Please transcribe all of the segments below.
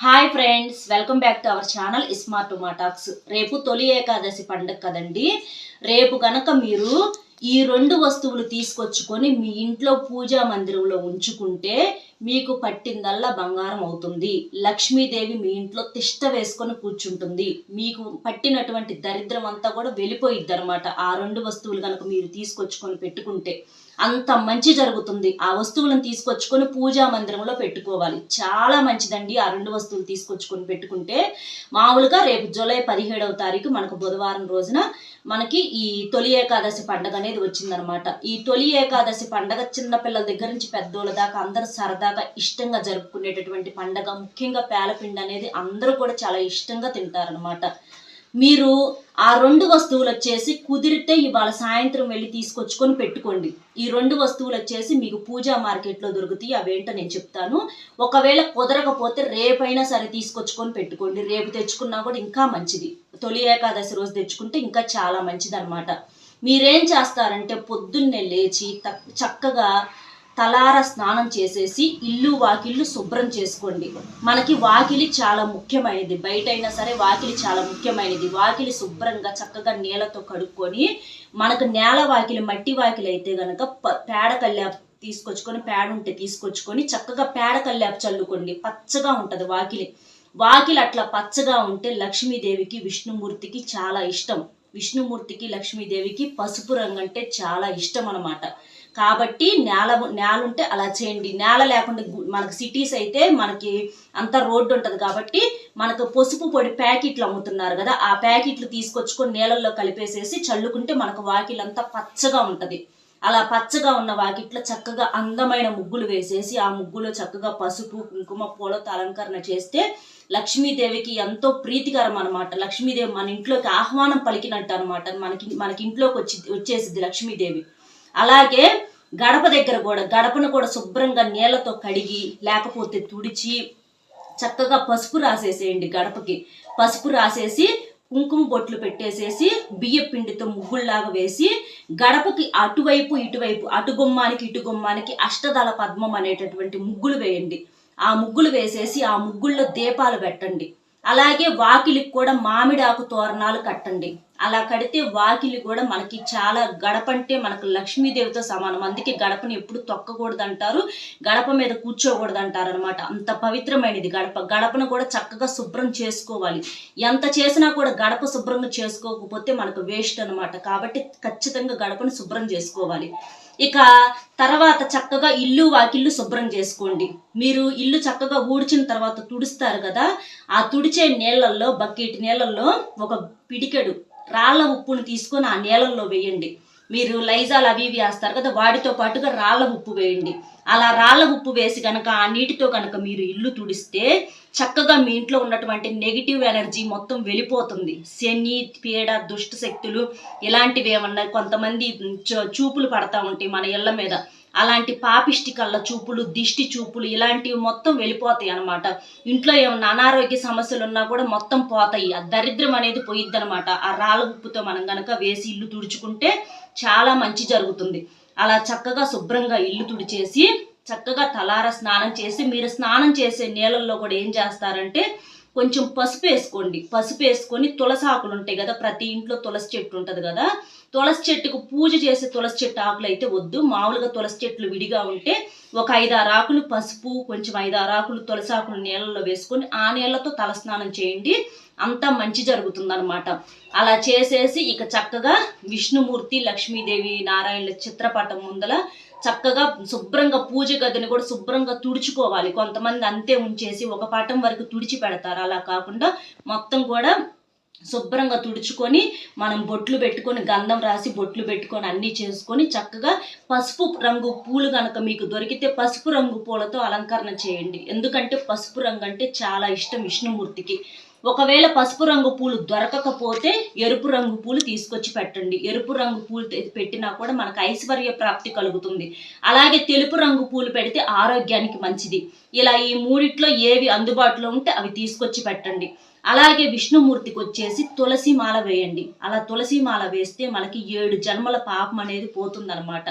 Hi friends welcome back to our channel smart టొమాటాక్స్ రేపు తొలి ఏకాదశి పండుగ కదండి. రేపు కనుక మీరు ఈ రెండు వస్తువులు తీసుకొచ్చుకొని మీ ఇంట్లో పూజా మందిరంలో ఉంచుకుంటే మీకు పట్టిందల్లా బంగారం అవుతుంది. లక్ష్మీదేవి మీ ఇంట్లో తిష్ట వేసుకొని కూర్చుంటుంది. మీకు పట్టినటువంటి దరిద్రం అంతా కూడా వెళ్ళిపోయిద్ది అనమాట ఆ రెండు వస్తువులు కనుక మీరు తీసుకొచ్చుకొని పెట్టుకుంటే అంత మంచి జరుగుతుంది. ఆ వస్తువులను తీసుకొచ్చుకొని పూజా మందిరంలో పెట్టుకోవాలి. చాలా మంచిదండి ఆ రెండు వస్తువులు తీసుకొచ్చుకొని పెట్టుకుంటే. మామూలుగా రేపు జూలై పదిహేడవ తారీఖు మనకు బుధవారం రోజున మనకి ఈ తొలి ఏకాదశి పండగ అనేది వచ్చిందనమాట ఈ తొలి ఏకాదశి పండగ చిన్నపిల్లల దగ్గర నుంచి పెద్దోళ్ళ దాకా అందరు సరదా సరదాగా ఇష్టంగా జరుపుకునేటటువంటి పండగ ముఖ్యంగా పేలపిండి అనేది అందరూ కూడా చాలా ఇష్టంగా తింటారనమాట మీరు ఆ రెండు వస్తువులు వచ్చేసి కుదిరితే ఇవాళ సాయంత్రం వెళ్ళి తీసుకొచ్చుకొని పెట్టుకోండి. ఈ రెండు వస్తువులు వచ్చేసి మీకు పూజా మార్కెట్లో దొరుకుతాయి అవేంటో నేను చెప్తాను. ఒకవేళ కుదరకపోతే రేపైనా సరే తీసుకొచ్చుకొని పెట్టుకోండి. రేపు తెచ్చుకున్నా కూడా ఇంకా మంచిది. తొలి ఏకాదశి రోజు తెచ్చుకుంటే ఇంకా చాలా మంచిది అనమాట మీరేం చేస్తారంటే పొద్దున్నే లేచి త- చక్కగా తలార స్నానం చేసేసి ఇల్లు వాకిళ్ళు శుభ్రం చేసుకోండి. మనకి వాకిలి చాలా ముఖ్యమైనది. బయట అయినా సరే వాకిలి చాలా ముఖ్యమైనది. వాకిలి శుభ్రంగా చక్కగా నీళ్ళతో కడుక్కొని మనకు నేల వాకిలి మట్టి వాకిలి అయితే గనక ప- పేడ కల్లాపు తీసుకొచ్చుకొని పేడ ఉంటే తీసుకొచ్చుకొని చక్కగా పేడ కల్లాపు చల్లుకోండి. పచ్చగా ఉంటుంది వాకిలి. వాకిలి అట్లా పచ్చగా ఉంటే లక్ష్మీదేవికి విష్ణుమూర్తికి చాలా ఇష్టం. విష్ణుమూర్తికి లక్ష్మీదేవికి పసుపు రంగు అంటే చాలా ఇష్టం అన్నమాట. కాబట్టి నేల నేల ఉంటే అలా చేయండి. నేల లేకుండా మనకు మనకి సిటీస్ అయితే మనకి అంత రోడ్డు ఉంటుంది కాబట్టి మనకు పసుపు పొడి ప్యాకెట్లు అమ్ముతున్నారు కదా ఆ ప్యాకెట్లు తీసుకొచ్చుకొని నీళ్ళల్లో కలిపేసేసి చల్లుకుంటే మనకు వాకిలంతా పచ్చగా ఉంటుంది. అలా పచ్చగా ఉన్న వాకిట్లో చక్కగా అందమైన ముగ్గులు వేసేసి ఆ ముగ్గులో చక్కగా పసుపు కుంకుమ పూలతో అలంకరణ చేస్తే లక్ష్మీదేవికి ఎంతో ప్రీతికరం అనమాట లక్ష్మీదేవి మన ఇంట్లోకి ఆహ్వానం పలికినట్టు అనమాట మనకి మనకి ఇంట్లోకి వచ్చి వచ్చేసింది లక్ష్మీదేవి. అలాగే గడప దగ్గర కూడా గడపను కూడా శుభ్రంగా నీళ్ళతో కడిగి లేకపోతే తుడిచి చక్కగా పసుపు రాసేసేయండి గడపకి. పసుపు రాసేసి కుంకుమ బొట్లు పెట్టేసేసి బియ్య పిండితో ముగ్గుల్లాగా వేసి గడపకి అటువైపు ఇటువైపు అటు గుమ్మానికి ఇటు గుమ్మానికి అష్టదళ పద్మం అనేటటువంటి ముగ్గులు వేయండి. ఆ ముగ్గులు వేసేసి ఆ ముగ్గుల్లో దీపాలు పెట్టండి. అలాగే వాకిలికి కూడా మామిడాకు తోరణాలు కట్టండి. అలా కడితే వాకిలి కూడా మనకి చాలా గడప అంటే మనకు లక్ష్మీదేవితో సమానం. అందుకే గడపని ఎప్పుడు తొక్కకూడదు అంటారు గడప మీద కూర్చోకూడదు అంటారు అనమాట అంత పవిత్రమైనది గడప. గడపను కూడా చక్కగా శుభ్రం చేసుకోవాలి. ఎంత చేసినా కూడా గడప శుభ్రంగా చేసుకోకపోతే మనకు వేస్ట్ అనమాట కాబట్టి ఖచ్చితంగా గడపను శుభ్రం చేసుకోవాలి. ఇక తర్వాత చక్కగా ఇల్లు వాకిల్లు శుభ్రం చేసుకోండి. మీరు ఇల్లు చక్కగా ఊడ్చిన తర్వాత తుడుస్తారు కదా ఆ తుడిచే నీళ్ళల్లో బకెట్ నీళ్ళల్లో ఒక పిడికెడు రాళ్ళ ఉప్పును తీసుకొని ఆ నీళ్ళల్లో వేయండి. మీరు లైజాల్ అవి ఇవి వేస్తారు కదా వాటితో పాటుగా రాళ్ళ ఉప్పు వేయండి. అలా రాళ్ళ ఉప్పు వేసి కనుక ఆ నీటితో కనుక మీరు ఇల్లు తుడిస్తే చక్కగా మీ ఇంట్లో ఉన్నటువంటి నెగిటివ్ ఎనర్జీ మొత్తం వెళ్ళిపోతుంది. శని పీడ దుష్ట శక్తులు ఇలాంటివి ఏమన్నా కొంతమంది చూపులు పడతా ఉంటాయి మన ఇళ్ళ మీద. అలాంటి పాపిష్టి కళ్ళ చూపులు దిష్టి చూపులు ఇలాంటివి మొత్తం వెళ్ళిపోతాయి అన్నమాట. ఇంట్లో ఏమన్నా అనారోగ్య సమస్యలు ఉన్నా కూడా మొత్తం పోతాయి. ఆ దరిద్రం అనేది పోయిద్ది అనమాట ఆ రాళ్ళ ఉప్పుతో మనం గనక వేసి ఇల్లు తుడుచుకుంటే చాలా మంచి జరుగుతుంది. అలా చక్కగా శుభ్రంగా ఇల్లు తుడిచేసి చక్కగా తలార స్నానం చేసి మీరు స్నానం చేసే నీళ్ళల్లో కూడా ఏం చేస్తారంటే కొంచెం పసుపు వేసుకోండి. పసుపు వేసుకొని తులసి ఆకులు ఉంటాయి కదా ప్రతి ఇంట్లో తులసి చెట్టు ఉంటుంది కదా తులసి చెట్టుకు పూజ చేసే తులసి చెట్టు ఆకులు అయితే వద్దు. మామూలుగా తులసి చెట్లు విడిగా ఉంటే ఒక ఐదారు ఆకులు పసుపు కొంచెం ఐదారు ఆకులు తులసి ఆకులు నీళ్ళలో వేసుకొని ఆ నీళ్ళతో తలస్నానం చేయండి. అంతా మంచి జరుగుతుందన్నమాట. అలా చేసేసి ఇక చక్కగా విష్ణుమూర్తి లక్ష్మీదేవి నారాయణుల చిత్రపటం ముందల చక్కగా శుభ్రంగా పూజ గదిని కూడా శుభ్రంగా తుడుచుకోవాలి. కొంతమంది అంతే ఉంచేసి ఒక పటం వరకు తుడిచి పెడతారు అలా కాకుండా మొత్తం కూడా శుభ్రంగా తుడుచుకొని మనం బొట్లు పెట్టుకొని గంధం రాసి బొట్లు పెట్టుకొని అన్నీ చేసుకొని చక్కగా పసుపు రంగు పూలు కనుక మీకు దొరికితే పసుపు రంగు పూలతో అలంకరణ చేయండి. ఎందుకంటే పసుపు రంగు అంటే చాలా ఇష్టం విష్ణుమూర్తికి. ఒకవేళ పసుపు రంగు పూలు దొరకకపోతే ఎరుపు రంగు పూలు తీసుకొచ్చి పెట్టండి. ఎరుపు రంగు పూలు పెట్టినా కూడా మనకు ఐశ్వర్య ప్రాప్తి కలుగుతుంది. అలాగే తెలుపు రంగు పూలు పెడితే ఆరోగ్యానికి మంచిది. ఇలా ఈ మూడిట్లో ఏవి అందుబాటులో ఉంటే అవి తీసుకొచ్చి పెట్టండి. అలాగే విష్ణుమూర్తికి వచ్చేసి తులసి మాల వేయండి. అలా తులసి మాల వేస్తే మనకి ఏడు జన్మల పాపం అనేది పోతుందన్నమాట.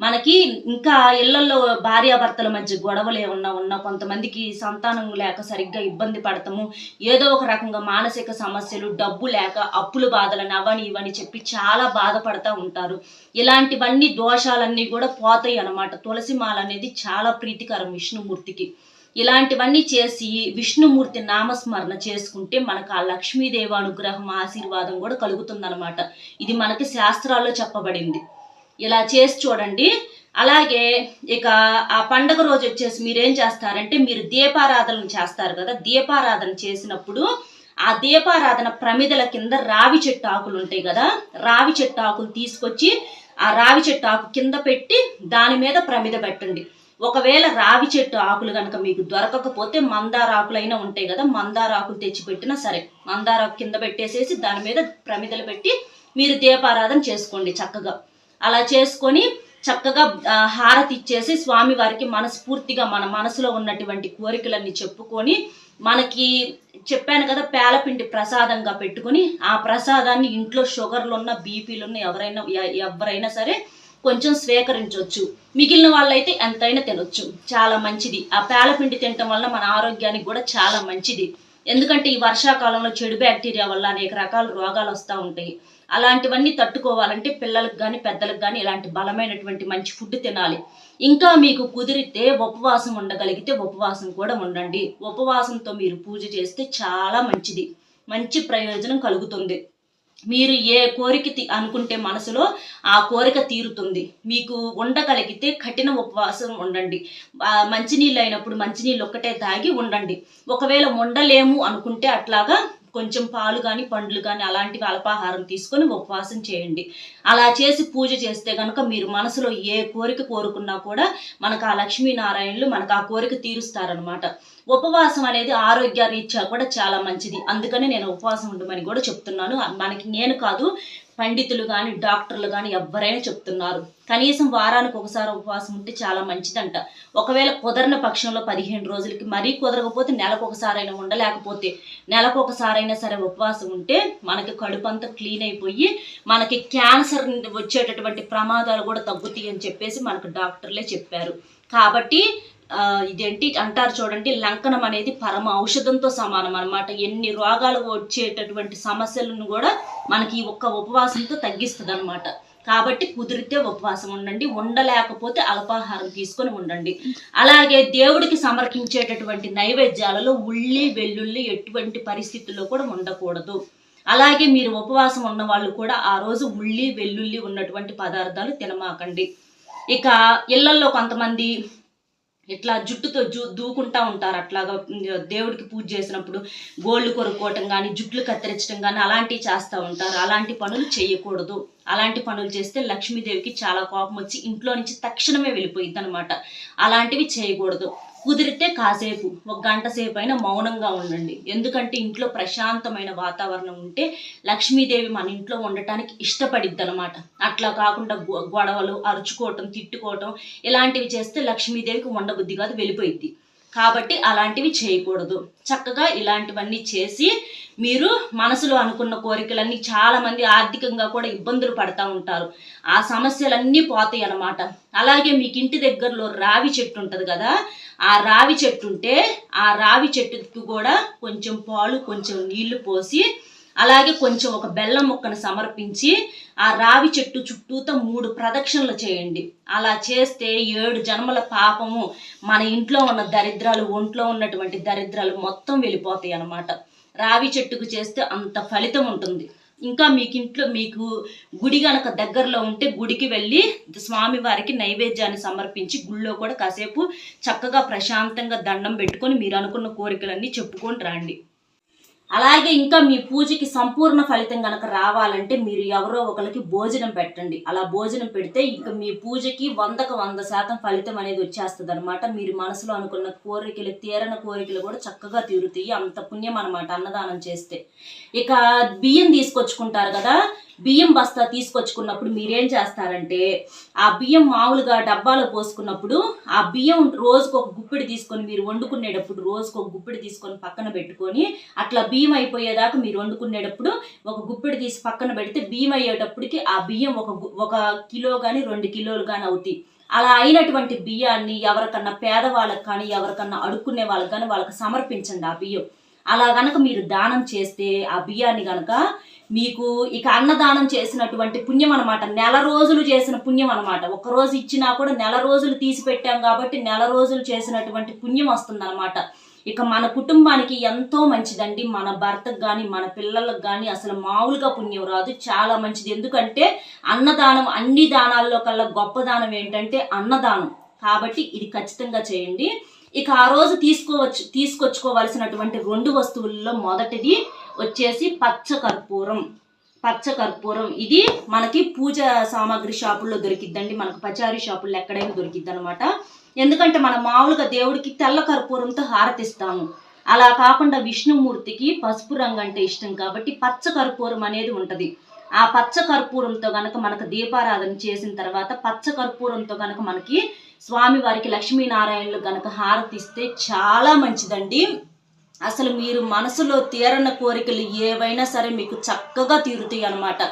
మనకి ఇంకా ఇళ్ళలో భార్యాభర్తల మధ్య గొడవలు ఏమన్నా ఉన్నా కొంతమందికి సంతానం లేక సరిగ్గా ఇబ్బంది పడతాము ఏదో ఒక రకంగా మానసిక సమస్యలు డబ్బు లేక అప్పులు బాధలని అవని ఇవని చెప్పి చాలా బాధపడతా ఉంటారు. ఇలాంటివన్నీ దోషాలన్నీ కూడా పోతాయి అనమాట తులసి మాల అనేది చాలా ప్రీతికరం విష్ణుమూర్తికి. ఇలాంటివన్నీ చేసి విష్ణుమూర్తి నామస్మరణ చేసుకుంటే మనకు ఆ లక్ష్మీదేవి అనుగ్రహం ఆశీర్వాదం కూడా కలుగుతుందనమాట ఇది మనకి శాస్త్రాల్లో చెప్పబడింది. ఇలా చేసి చూడండి. అలాగే ఇక ఆ పండగ రోజు వచ్చేసి మీరేం చేస్తారంటే మీరు దీపారాధన చేస్తారు కదా దీపారాధన చేసినప్పుడు ఆ దీపారాధన ప్రమిదల కింద రావి చెట్టు ఆకులు ఉంటాయి కదా రావి చెట్టు ఆకులు తీసుకొచ్చి ఆ రావి చెట్టు ఆకు కింద పెట్టి దాని మీద ప్రమిద పెట్టండి. ఒకవేళ రావి చెట్టు ఆకులు కనుక మీకు దొరకకపోతే మందార ఆకులైనా ఉంటాయి కదా మందార ఆకులు తెచ్చిపెట్టినా సరే మందార ఆకు కింద పెట్టేసేసి దాని మీద ప్రమిదలు పెట్టి మీరు దీపారాధన చేసుకోండి చక్కగా. అలా చేసుకొని చక్కగా హారతి ఇచ్చేసి స్వామి వారికి మనస్ఫూర్తిగా మన మనసులో ఉన్నటువంటి కోరికలన్నీ చెప్పుకొని మనకి చెప్పాను కదా పేలపిండి ప్రసాదంగా పెట్టుకొని ఆ ప్రసాదాన్ని ఇంట్లో షుగర్లు ఉన్న బీపీలు ఉన్న ఎవరైనా ఎవరైనా సరే కొంచెం స్వీకరించవచ్చు మిగిలిన వాళ్ళైతే ఎంతైనా తినొచ్చు. చాలా మంచిది. ఆ పేలపిండి తినటం వల్ల మన ఆరోగ్యానికి కూడా చాలా మంచిది. ఎందుకంటే ఈ వర్షాకాలంలో చెడు బ్యాక్టీరియా వల్ల అనేక రకాల రోగాలు వస్తూ ఉంటాయి. అలాంటివన్నీ తట్టుకోవాలంటే పిల్లలకు కానీ పెద్దలకు కానీ ఇలాంటి బలమైనటువంటి మంచి ఫుడ్ తినాలి. ఇంకా మీకు కుదిరితే ఉపవాసం ఉండగలిగితే ఉపవాసం కూడా ఉండండి. ఉపవాసంతో మీరు పూజ చేస్తే చాలా మంచిది. మంచి ప్రయోజనం కలుగుతుంది. మీరు ఏ కోరిక అనుకుంటే మనసులో ఆ కోరిక తీరుతుంది. మీకు ఉండగలిగితే కఠిన ఉపవాసం ఉండండి. మంచినీళ్ళు అయినప్పుడు మంచినీళ్ళు ఒక్కటే తాగి ఉండండి. ఒకవేళ ఉండలేము అనుకుంటే అట్లాగా కొంచెం పాలు కానీ పండ్లు కానీ అలాంటివి అల్పాహారం తీసుకొని ఉపవాసం చేయండి. అలా చేసి పూజ చేస్తే కనుక మీరు మనసులో ఏ కోరిక కోరుకున్నా కూడా మనకు ఆ లక్ష్మీనారాయణులు మనకు ఆ కోరిక తీరుస్తారనమాట ఉపవాసం అనేది ఆరోగ్య రీత్యా కూడా చాలా మంచిది. అందుకనే నేను ఉపవాసం ఉండమని కూడా చెప్తున్నాను. మనకి నేను కాదు పండితులు కానీ డాక్టర్లు కానీ ఎవరైనా చెప్తున్నారు. కనీసం వారానికి ఒకసారి ఉపవాసం ఉంటే చాలా మంచిదంట. ఒకవేళ కుదరని పక్షంలో పదిహేను రోజులకి మరీ కుదరకపోతే నెలకు ఒకసారైనా ఉండలేకపోతే నెలకు ఒకసారైనా సరే ఉపవాసం ఉంటే మనకి కడుపు అంతా క్లీన్ అయిపోయి మనకి క్యాన్సర్ వచ్చేటటువంటి ప్రమాదాలు కూడా తగ్గుతాయి అని చెప్పేసి మనకు డాక్టర్లే చెప్పారు. కాబట్టి ఇదేంటి అంటారు చూడండి లంకనం అనేది పరమ ఔషధంతో సమానం అనమాట ఎన్ని రోగాలు వచ్చేటటువంటి సమస్యలను కూడా మనకి ఈ ఒక్క ఉపవాసంతో తగ్గిస్తుంది అనమాట కాబట్టి కుదిరితే ఉపవాసం ఉండండి ఉండలేకపోతే అల్పాహారం తీసుకొని ఉండండి. అలాగే దేవుడికి సమర్పించేటటువంటి నైవేద్యాలలో ఉల్లి వెల్లుల్లి ఎటువంటి పరిస్థితుల్లో కూడా ఉండకూడదు. అలాగే మీరు ఉపవాసం ఉన్న వాళ్ళు కూడా ఆ రోజు ఉల్లి వెల్లుల్లి ఉన్నటువంటి పదార్థాలు తినమాకండి. ఇక ఇళ్ళల్లో కొంతమంది ఇట్లా జుట్టుతో జూ దూకుంటా ఉంటారు. అట్లాగా దేవుడికి పూజ చేసినప్పుడు గోళ్ళు కొరుక్కోవటం కానీ జుట్లు కత్తిరించడం కానీ అలాంటివి చేస్తూ ఉంటారు. అలాంటి పనులు చేయకూడదు. అలాంటి పనులు చేస్తే లక్ష్మీదేవికి చాలా కోపం వచ్చి ఇంట్లో నుంచి తక్షణమే వెళ్ళిపోయింది అనమాట అలాంటివి చేయకూడదు. కుదిరితే కాసేపు ఒక గంట సేపు అయినా మౌనంగా ఉండండి. ఎందుకంటే ఇంట్లో ప్రశాంతమైన వాతావరణం ఉంటే లక్ష్మీదేవి మన ఇంట్లో ఉండటానికి ఇష్టపడిద్ది అనమాట అట్లా కాకుండా గొ- గొడవలు అరుచుకోవటం తిట్టుకోవటం ఇలాంటివి చేస్తే లక్ష్మీదేవికి ఉండబుద్ధి కాదు వెళ్ళిపోయిద్ది. కాబట్టి అలాంటివి చేయకూడదు. చక్కగా ఇలాంటివన్నీ చేసి మీరు మనసులో అనుకున్న కోరికలన్నీ చాలా మంది ఆర్థికంగా కూడా ఇబ్బందులు పడతా ఉంటారు. ఆ సమస్యలన్నీ పోతాయి అన్నమాట. అలాగే మీకు ఇంటి దగ్గరలో రావి చెట్టు ఉంటుంది కదా ఆ రావి చెట్టు ఉంటే ఆ రావి చెట్టుకి కూడా కొంచెం పాలు కొంచెం నీళ్ళు పోసి అలాగే కొంచెం ఒక బెల్లం ముక్కను సమర్పించి ఆ రావి చెట్టు చుట్టూతో మూడు ప్రదక్షిణలు చేయండి. అలా చేస్తే ఏడు జన్మల పాపము మన ఇంట్లో ఉన్న దరిద్రాలు ఒంట్లో ఉన్నటువంటి దరిద్రాలు మొత్తం వెళ్ళిపోతాయి అన్నమాట. రావి చెట్టుకు చేస్తే అంత ఫలితం ఉంటుంది. ఇంకా మీకు ఇంట్లో మీకు గుడి గనక దగ్గరలో ఉంటే గుడికి వెళ్ళి స్వామివారికి నైవేద్యాన్ని సమర్పించి గుళ్ళో కూడా కాసేపు చక్కగా ప్రశాంతంగా దండం పెట్టుకొని మీరు అనుకున్న కోరికలన్నీ చెప్పుకొని రండి. అలాగే ఇంకా మీ పూజకి సంపూర్ణ ఫలితం కనుక రావాలంటే మీరు ఎవరో ఒకరికి భోజనం పెట్టండి. అలా భోజనం పెడితే ఇంకా మీ పూజకి వందకు వంద శాతం ఫలితం అనేది వచ్చేస్తుంది అనమాట మీరు మనసులో అనుకున్న కోరికలు తీరని కోరికలు కూడా చక్కగా తీరుతాయి. అంత పుణ్యం అనమాట అన్నదానం చేస్తే. ఇక బియ్యం తీసుకొచ్చుకుంటారు కదా బియ్యం బస్తా తీసుకొచ్చుకున్నప్పుడు మీరేం చేస్తారంటే ఆ బియ్యం మామూలుగా డబ్బాలో పోసుకున్నప్పుడు ఆ బియ్యం రోజుకు ఒక గుప్పిడి తీసుకొని మీరు వండుకునేటప్పుడు రోజుకు ఒక గుప్పిడి తీసుకొని పక్కన పెట్టుకొని అట్లా బియ్యం అయిపోయేదాకా మీరు వండుకునేటప్పుడు ఒక గుప్పిడి తీసి పక్కన పెడితే బియ్యం అయ్యేటప్పటికి ఆ బియ్యం ఒక ఒక కిలో కానీ రెండు కిలోలు కానీ అవుతాయి. అలా అయినటువంటి బియ్యాన్ని ఎవరికన్నా పేదవాళ్ళకి కానీ ఎవరికన్నా అడుక్కునే వాళ్ళకి కానీ వాళ్ళకి సమర్పించండి ఆ బియ్యం. అలా గనక మీరు దానం చేస్తే ఆ బియ్యాన్ని గనక మీకు ఇక అన్నదానం చేసినటువంటి పుణ్యం అనమాట నెల రోజులు చేసిన పుణ్యం అనమాట ఒక రోజు ఇచ్చినా కూడా నెల రోజులు తీసి పెట్టాం కాబట్టి నెల రోజులు చేసినటువంటి పుణ్యం వస్తుంది ఇక మన కుటుంబానికి ఎంతో మంచిదండి. మన భర్తకు కానీ మన పిల్లలకు కానీ అసలు మామూలుగా పుణ్యం రాదు. చాలా మంచిది. ఎందుకంటే అన్నదానం అన్ని దానాల్లో కల్లా గొప్ప దానం ఏంటంటే అన్నదానం. కాబట్టి ఇది ఖచ్చితంగా చేయండి. ఇక ఆ రోజు తీసుకోవచ్చు తీసుకొచ్చుకోవాల్సినటువంటి రెండు వస్తువుల్లో మొదటిది వచ్చేసి పచ్చ కర్పూరం పచ్చ కర్పూరం ఇది మనకి పూజ సామాగ్రి షాపుల్లో దొరికిద్దండి. మనకు పచారీ షాపుల్లో ఎక్కడైనా దొరికిద్ది అనమాట ఎందుకంటే మనం మామూలుగా దేవుడికి తెల్ల కర్పూరంతో హారతిస్తాము. అలా కాకుండా విష్ణుమూర్తికి పసుపు రంగు అంటే ఇష్టం కాబట్టి పచ్చ కర్పూరం అనేది ఉంటుంది. ఆ పచ్చ కర్పూరంతో గనక మనకు దీపారాధన చేసిన తర్వాత పచ్చ కర్పూరంతో గనక మనకి స్వామి వారికి లక్ష్మీనారాయణలు గనక హారతిస్తే చాలా మంచిదండి. అసలు మీరు మనసులో తీరన కోరికలు ఏవైనా సరే మీకు చక్కగా తీరుతాయి అన్నమాట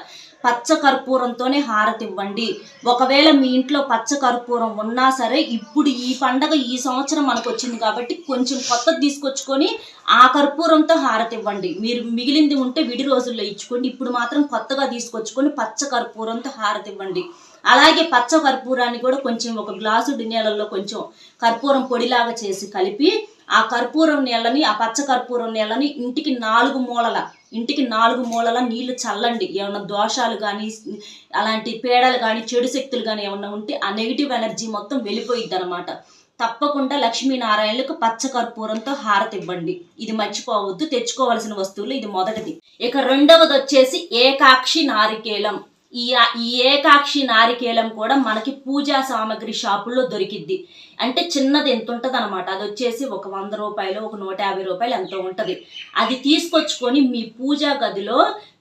పచ్చ కర్పూరంతోనే హారతి ఇవ్వండి ఒకవేళ మీ ఇంట్లో పచ్చ కర్పూరం ఉన్నా సరే ఇప్పుడు ఈ పండగ ఈ సంవత్సరం మనకు వచ్చింది కాబట్టి కొంచెం కొత్తది తీసుకొచ్చుకొని ఆ కర్పూరంతో హారతి ఇవ్వండి మీరు మిగిలింది ఉంటే విడి రోజుల్లో ఇచ్చుకోండి. ఇప్పుడు మాత్రం కొత్తగా తీసుకొచ్చుకొని పచ్చ కర్పూరంతో హారతి ఇవ్వండి అలాగే పచ్చ కర్పూరాన్ని కూడా కొంచెం ఒక గ్లాసు నీళ్ళల్లో కొంచెం కర్పూరం పొడిలాగా చేసి కలిపి ఆ కర్పూరం నీళ్ళని ఆ పచ్చ కర్పూరం నీళ్ళని ఇంటికి నాలుగు మూలల ఇంటికి నాలుగు మూలల నీళ్ళు చల్లండి. ఏమన్నా దోషాలు కానీ అలాంటి పేడలు కానీ చెడు శక్తులు కానీ ఏమన్నా ఉంటే ఆ నెగిటివ్ ఎనర్జీ మొత్తం వెళ్ళిపోయిద్ది అనమాట తప్పకుండా లక్ష్మీనారాయణులకు పచ్చ కర్పూరంతో హారతి ఇవ్వండి. ఇది మర్చిపోవద్దు తెచ్చుకోవాల్సిన వస్తువులు ఇది మొదటిది. ఇక రెండవది వచ్చేసి ఏకాక్షి నారికేలం. ఈ ఈ ఏకాక్షి నారికేలం కూడా మనకి పూజా సామాగ్రి షాపుల్లో దొరికిద్ది. అంటే చిన్నది ఎంత ఉంటుంది అనమాట అది వచ్చేసి ఒక వంద రూపాయలు ఒక నూట యాభై రూపాయలు ఎంతో ఉంటుంది. అది తీసుకొచ్చుకొని మీ పూజా గదిలో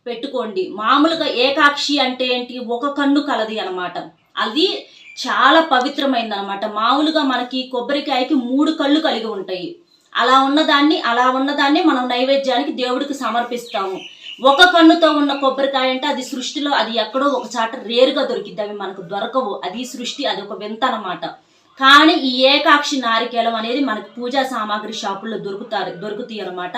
పెట్టుకోండి. మామూలుగా ఏకాక్షి అంటే ఏంటి? ఒక కన్ను కలది అనమాట అది చాలా పవిత్రమైంది అనమాట మామూలుగా మనకి కొబ్బరికాయకి మూడు కళ్ళు కలిగి ఉంటాయి. అలా ఉన్నదాన్ని అలా ఉన్నదాన్ని మనం నైవేద్యానికి దేవుడికి సమర్పిస్తాము. ఒక కన్నుతో ఉన్న కొబ్బరికాయ అంటే అది సృష్టిలో అది ఎక్కడో ఒక చాట రేరుగా దొరికిద్ది. అవి మనకు దొరకవు. అది సృష్టి అది ఒక వింత అనమాట కానీ ఈ ఏకాక్షి నారికేలం అనేది మనకు పూజా సామాగ్రి షాపుల్లో దొరుకుతారు దొరుకుతాయి అనమాట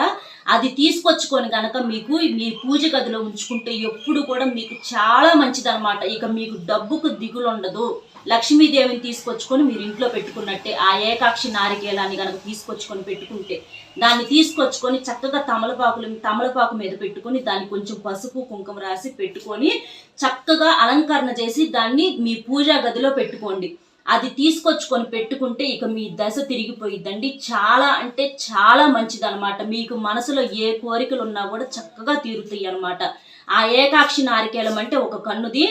అది తీసుకొచ్చుకొని కనుక మీకు మీ పూజ గదిలో ఉంచుకుంటే ఎప్పుడు కూడా మీకు చాలా మంచిదనమాట ఇక మీకు డబ్బుకు దిగులు ఉండదు. లక్ష్మీదేవిని తీసుకొచ్చుకొని మీరు ఇంట్లో పెట్టుకున్నట్టే ఆ ఏకాక్షి నారికేలాన్ని కనుక తీసుకొచ్చుకొని పెట్టుకుంటే. దాన్ని తీసుకొచ్చుకొని చక్కగా తమలపాకులు తమలపాకు మీద పెట్టుకొని దాన్ని కొంచెం పసుపు కుంకుమ రాసి పెట్టుకొని చక్కగా అలంకరణ చేసి దాన్ని మీ పూజా గదిలో పెట్టుకోండి. అది తీసుకొచ్చుకొని పెట్టుకుంటే ఇక మీ దశ తిరిగిపోయిద్దండి. చాలా అంటే చాలా మంచిది అనమాట మీకు మనసులో ఏ కోరికలు ఉన్నా కూడా చక్కగా తీరుతాయి అనమాట ఆ ఏకాక్షి నారికేలం అంటే ఒక కన్నుది.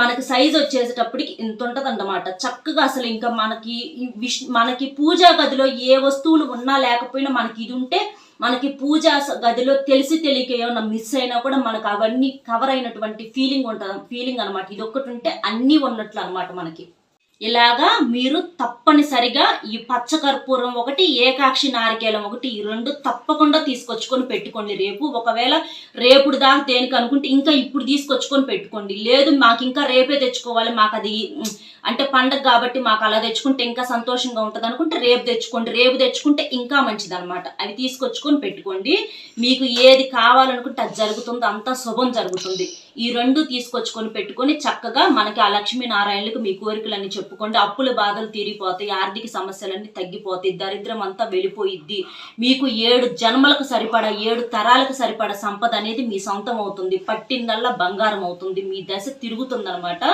మనకి సైజ్ వచ్చేసేటప్పటికి ఇంత ఉంటుందన్నమాట. చక్కగా అసలు ఇంకా మనకి విష్ మనకి పూజా గదిలో ఏ వస్తువులు ఉన్నా లేకపోయినా మనకి ఇది ఉంటే మనకి పూజా గదిలో తెలిసి తెలియక ఏమన్నా మిస్ అయినా కూడా మనకు అవన్నీ కవర్ అయినటువంటి ఫీలింగ్ ఉంటుంది ఫీలింగ్ అనమాట ఇది ఒక్కటి ఉంటే అన్నీ ఉన్నట్లు అనమాట మనకి. ఇలాగా మీరు తప్పనిసరిగా ఈ పచ్చ కర్పూరం ఒకటి ఏకాక్షి నారికేలం ఒకటి ఈ రెండు తప్పకుండా తీసుకొచ్చుకొని పెట్టుకోండి. రేపు ఒకవేళ రేపుడు దాకా దేనికి అనుకుంటే ఇంకా ఇప్పుడు తీసుకొచ్చుకొని పెట్టుకోండి. లేదు మాకు ఇంకా రేపే తెచ్చుకోవాలి మాకు అది అంటే పండగ కాబట్టి మాకు అలా తెచ్చుకుంటే ఇంకా సంతోషంగా ఉంటుంది అనుకుంటే రేపు తెచ్చుకోండి. రేపు తెచ్చుకుంటే ఇంకా మంచిది అనమాట అవి తీసుకొచ్చుకొని పెట్టుకోండి. మీకు ఏది కావాలనుకుంటే అది జరుగుతుంది అంతా శుభం జరుగుతుంది. ఈ రెండు తీసుకొచ్చుకొని పెట్టుకొని చక్కగా మనకి ఆ లక్ష్మీనారాయణలకు మీ కోరికలన్నీ చెప్పుకోండి. అప్పుల బాధలు తీరిపోతాయి ఆర్థిక సమస్యలన్నీ తగ్గిపోతాయి దరిద్రం అంతా వెళ్ళిపోయిద్ది. మీకు ఏడు జన్మలకు సరిపడా ఏడు తరాలకు సరిపడా సంపద అనేది మీ సొంతం అవుతుంది. పట్టిందల్లా బంగారం అవుతుంది. మీ దశ తిరుగుతుందనమాట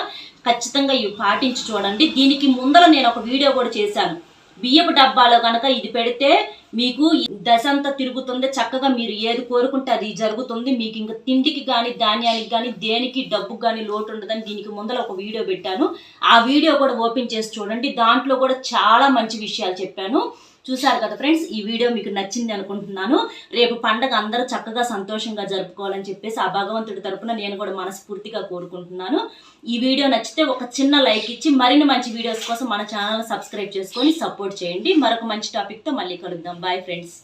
ఖచ్చితంగా ఇవి పాటించి చూడండి. దీనికి ముందర నేను ఒక వీడియో కూడా చేశాను. బియ్యపు డబ్బాలో కనుక ఇది పెడితే మీకు దశంతా తిరుగుతుంది చక్కగా మీరు ఏది కోరుకుంటే అది జరుగుతుంది. మీకు ఇంకా తిండికి కానీ ధాన్యానికి కానీ దేనికి డబ్బుకి కానీ లోటు ఉండదని దీనికి ముందర ఒక వీడియో పెట్టాను. ఆ వీడియో కూడా ఓపెన్ చేసి చూడండి. దాంట్లో కూడా చాలా మంచి విషయాలు చెప్పాను. చూశారు కదా ఫ్రెండ్స్ ఈ వీడియో మీకు నచ్చింది అనుకుంటున్నాను. రేపు పండగ అందరూ చక్కగా సంతోషంగా జరుపుకోవాలని చెప్పేసి ఆ భగవంతుడి తరపున నేను కూడా మనస్ఫూర్తిగా కోరుకుంటున్నాను. ఈ వీడియో నచ్చితే ఒక చిన్న లైక్ ఇచ్చి మరిన్ని మంచి వీడియోస్ కోసం మన ఛానల్ సబ్స్క్రైబ్ చేసుకొని సపోర్ట్ చేయండి. మరొక మంచి టాపిక్తో మళ్ళీ కలుద్దాం. Bye friends